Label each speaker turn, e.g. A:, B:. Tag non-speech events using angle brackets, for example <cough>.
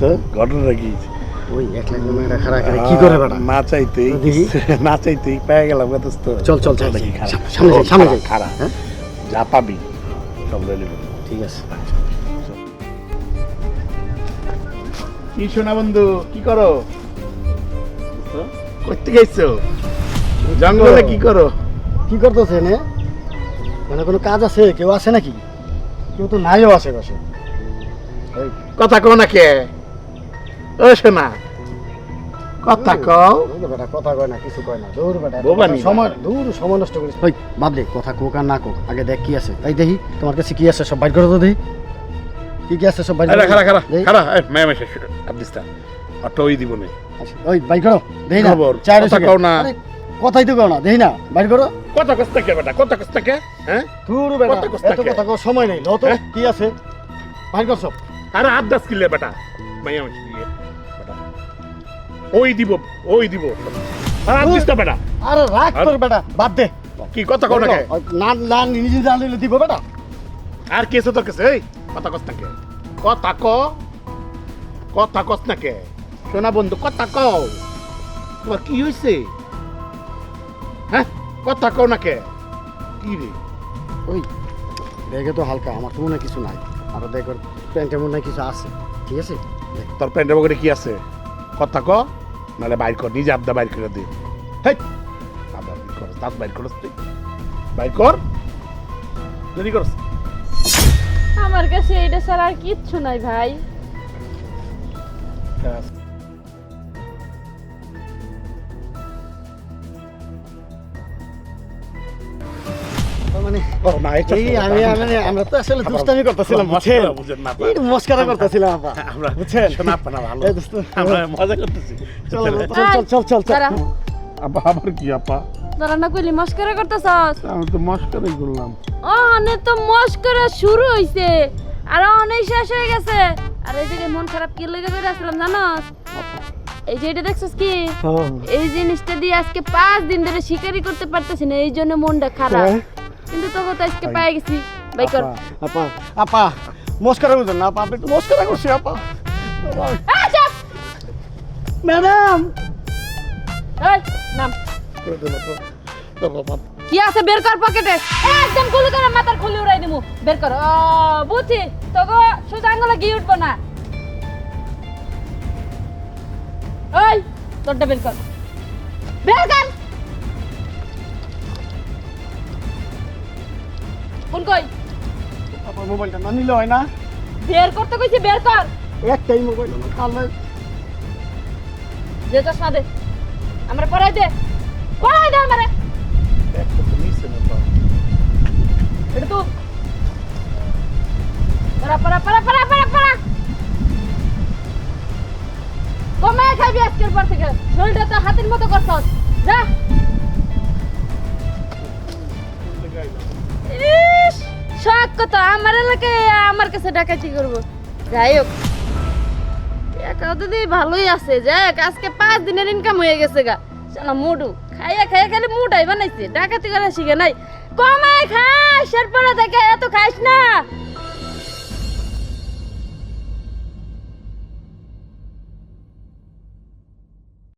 A: তো কি?
B: ওই করে কি করে বেটা?
A: না চাইতেই
B: দেখি। <laughs>
A: না চাইতেই পেয়ে গেলাম
B: চল, চল, চল। সামনে যাই, সামনে যাই।
A: খারাপ।
B: হ্যাঁ?
A: যা পাবি সব লইলে
B: ঠিক আছে।
A: কি শোনা বন্ধু কি করো? করতে গেছো? জঙ্গলে কি করো?
B: কি করতেছে নে? মানে কোনো কাজ আছে? কেউ আছে নাকি? কেউ তো নাইও আশেপাশে। এই,
A: কথা কও না কে? ও শোনা কথা কও।
B: বেটা কথা কয় না কিছু কয় না। দৌড় বেটা
A: বোবানি
B: সময় দৌড় সময় নষ্ট করিস ওই বাদ দে কথা কোক আর না কোক আগে দেখ কি আছে। এই দেখি তোমার কাছে কি আছে সব বাইর করে তো দেখি। কি কি আছে সব বাইর
A: খারা খারা খারা আব্দিস্তা অটো ওই দিব না।
B: আচ্ছা, ওই বাইর করো দেখি না? চার
A: কথা কও না।
B: কথাই তো কও না দেখি না বাইর করো।
A: কথা কষ্ট কে বেটা কথা কষ্ট কে হ্যাঁ?
B: দূর বেটা এত কথা কও সময় নেই। লো তো
A: হ্যাঁ?
B: কি আছে? বাইর কর সব।
A: আরে হাত দাস কিলে বেটা। মাইয়া দিয়ে বেটা। ওই দিব ওই দিব। আর হাত দিস না বেটা।
B: আরে রাগ
A: আর-
B: তোর বেটা বাদ দে।
A: কি কথা কও না কে?
B: ওই না না নিজে জানলে দিব বেটা।
A: আর কেসে তোর কাছে এই কথা কস না কে? কথা ক। কথা কস না কে? শোনা বন্ধু কথা কও। তোমার কি হয়েছে হ্যাঁ কথা কও না কে? কি রে?
B: ওই ব্যাগে তো হালকা আমার তো মনে কিছু নাই। আর দেখ ওর প্যান্টে মনে কিছু আছে। ঠিক আছে?
A: তোর প্যান্টের পকেটে কি আছে? কথা ক নাহলে বাইর কর নিজে আবদা বাইর করে দে। হেই! আবার কি করস দাঁত বাইর করস তুই। বাইর কর। দেরি করস।
C: আমার কাছে এটা ছাড়া আর কিচ্ছু নাই ভাই।
B: তার
A: না
B: এই আমি আমি আমরা তো আসলে দুষ্টামি করতেছিলাম বুঝছেন?
A: মস্করা বুঝেন না আপা।
B: এই মস্কারা করতেছিলাম আপা <laughs>
A: আমরা
B: বুঝছেন?
A: শোনা আপা না ভালো আমরা মজা করতেছি।
B: চল চল চল চল চল চল।
A: আপা আবার কি আপা?
C: তারা না কইলি মস্করা করতেছস?
A: আমি তো মস্করাই করলাম।
C: ও অনেক তো মস্করা শুরু হইছে। আর অনেক শেষ হয়ে গেছে। আর এই যে মন খারাপ কি লেগে করে আসলাম জানোস? এই যে এটা দেখছস কি? এই জিনিসটা দিয়ে আজকে পাঁচ দিন ধরে শিকারি করতে পারতেছি না এই জন্য মনটা খারাপ।
B: হ্যাঁ?
C: কিন্তু তোকে তো আজকে পেয়ে গেছি। বাই কর।
B: আপা আপা মস্কারা করছেন না আপা আপনি একটু মস্কারা করছি আপা। ম্যাডাম!
C: এই, নাম। কি আছে? বের কর পকেটে। একদম খুলে করে মাথার খুলে উড়াই দিমু। বের কর। ও বুঝছি। তোকে সোজা আঙ্গুলে গিয়ে উঠবো না। ওই তোরটা বের কর। বের কর। কোন কই?
B: আপা মোবাইলটা না নিলে হয় না।
C: বের করতে কইছি বের কর।
B: একটাই মোবাইল
C: যে চশমা দে আমরা পড়াই দে। পড়াই দে আমারে। এটা তো পড়া পড়া পড়া পড়া পড়া পড়া। কমায় খাবি আজকের পর থেকে। শরীরটা তো হাতের মতো করছস। যা। কত? আমার এলাকায়, আমার কাছে ডাকাতি করব। যাই হোক। টাকা দিদি ভালোই আছে, যাক, আজকে পাঁচ দিনের ইনকাম হয়ে গেছে গা। চলো মুডু খাইয়া খাইয়া খালি মুডাই বানাইছে। ডাকাতি করা শিখে নাই। কমাই খাস এরপরে দেখে এত খাইস না।